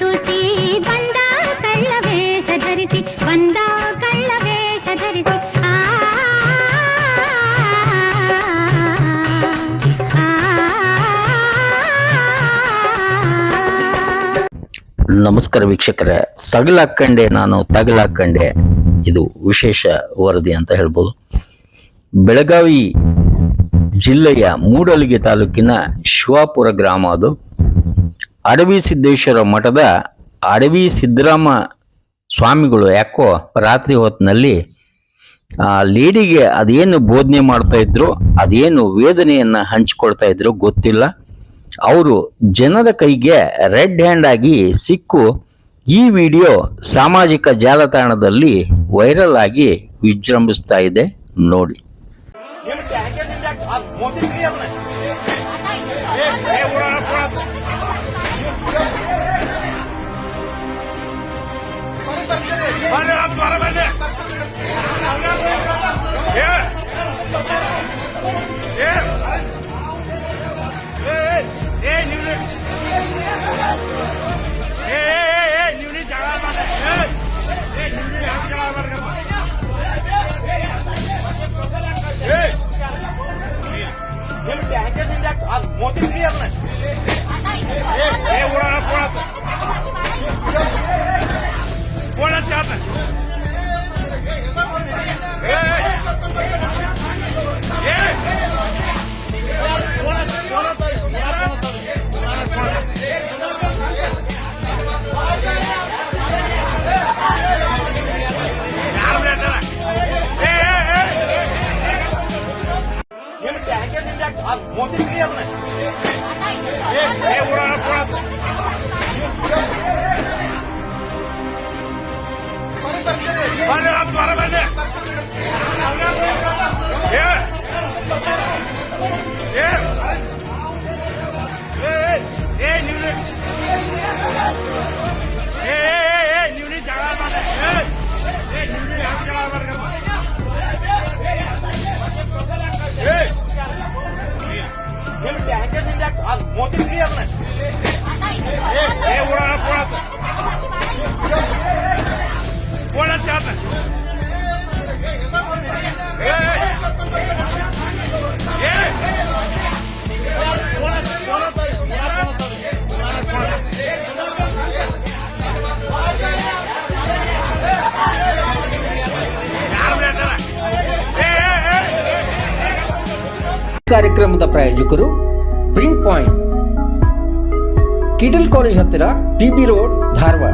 ಬಂದ ಧರಿಸಿ ಬಂದ ಧರಿಸಿ ನಮಸ್ಕಾರ ವೀಕ್ಷಕರೇ ತಗಲಾಕಂಡೆ ನಾನು ತಗಲಾಕಂಡೆ ಇದು ವಿಶೇಷ ವರದಿ ಅಂತ ಹೇಳ್ಬೋದು ಬೆಳಗಾವಿ ಜಿಲ್ಲೆಯ ಮೂಡಲಗಿ ತಾಲೂಕಿನ ಶಿವಾಪುರ ಗ್ರಾಮ ಅದು ಅಡವಿ ಸಿದ್ದೇಶ್ವರ ಮಠದ ಅಡವಿ ಸಿದ್ದರಾಮ ಸ್ವಾಮಿಗಳು ಯಾಕೋ ರಾತ್ರಿ ಹೊತ್ತಿನಲ್ಲಿ ಆ, ಲೇಡಿಗೆ ಅದೇನು ಬೋಧನೆ ಮಾಡ್ತಾ ಇದ್ರು, ಅದೇನು ವೇದನೆಯನ್ನು ಹಂಚಿಕೊಳ್ತಾ ಇದ್ರು ಗೊತ್ತಿಲ್ಲ. ಅವರು ಜನದ ಕೈಗೆ ರೆಡ್ ಹ್ಯಾಂಡ್ ಆಗಿ ಸಿಕ್ಕು. ಈ ವಿಡಿಯೋ ಸಾಮಾಜಿಕ ಜಾಲತಾಣದಲ್ಲಿ ವೈರಲ್ ಆಗಿ ವಿಜೃಂಭಿಸ್ತಾ ಇದೆ. ನೋಡಿ. मारा मैंने Hadi lan para bende. Gel. Gel. Hey, hey, Nuri. Hey, hey, hey, hey Nuri cevap ver. Hey, hey, Nuri cevap ver. Hey. Gel, gel, gel, gel. Al, motor diye bana. Hey. ಕಾರ್ಯಕ್ರಮದ ಪ್ರಾಯೋಜಕರು print point Kittel college ಹತ್ತಿರ TB road Dharwad